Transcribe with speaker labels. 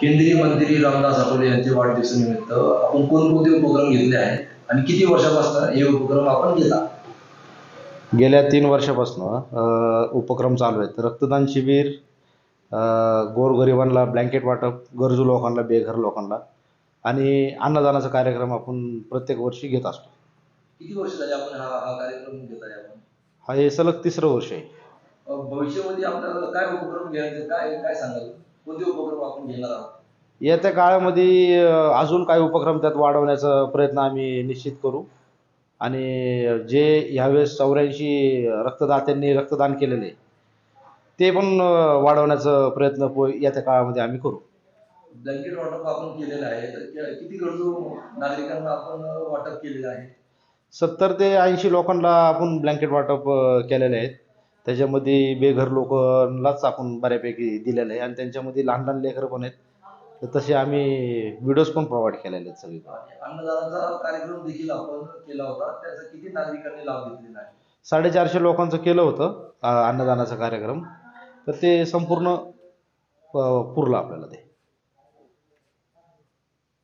Speaker 1: केंद्रीय मंत्री रामदास आठवले यांच्या वाढदिवसानिमित्त आपण कोणकोणते उपक्रम घेतले आहेत आणि किती वर्षापासून हे उपक्रम आपण घेता?
Speaker 2: गेल्या तीन वर्षापासून उपक्रम चालू आहेत. रक्तदान शिबिर गोरगरिबांना ब्लँकेट वाटप गरजू लोकांना बेघर लोकांना आणि अन्नदानाचा कार्यक्रम आपण प्रत्येक वर्षी घेत असतो.
Speaker 1: किती वर्ष झाले आपण हा हा कार्यक्रम घेत आहे आपण?
Speaker 2: हा हे सलग तिसरं वर्ष आहे.
Speaker 1: भविष्यामध्ये आपल्याला काय उपक्रम घ्यायचे काय काय सांगाल? कोणते उपक्रम आपण घेणार आहोत?
Speaker 2: येत्या काळामध्ये अजून काही उपक्रम त्यात वाढवण्याचा प्रयत्न आम्ही निश्चित करू. आणि जे ह्यावेळेस चौऱ्याऐंशी रक्तदात्यांनी रक्तदान केलेले ते पण वाढवण्याचा प्रयत्न येत्या काळामध्ये आम्ही करू.
Speaker 1: ब्लँकेट वाटप आपण केलेलं आहे किती गरजू नागरिकांना आपण वाटप केलेलं आहे?
Speaker 2: सत्तर ते ऐंशी लोकांना आपण ब्लँकेट वाटप केलेले आहेत. त्याच्यामध्ये बेघर लोकांनाच आपण बऱ्यापैकी दिलेलं आहे. आणि त्यांच्यामध्ये लहान लहान लेकरं पण आहेत. तर तसे आम्ही व्हिडिओज पण प्रोव्हाइड केलेले आहेत सगळीकडे
Speaker 1: अन्नदानाचा कार्यक्रम देखील आपण केला होता. त्याचा किती नागरिकांनी लाभ घेतलेला आहे?
Speaker 2: साडेचारशे लोकांचं केलं होतं अ, अन्नदानाचा कार्यक्रम. तर ते संपूर्ण अ, पुरलं आपल्याला ते.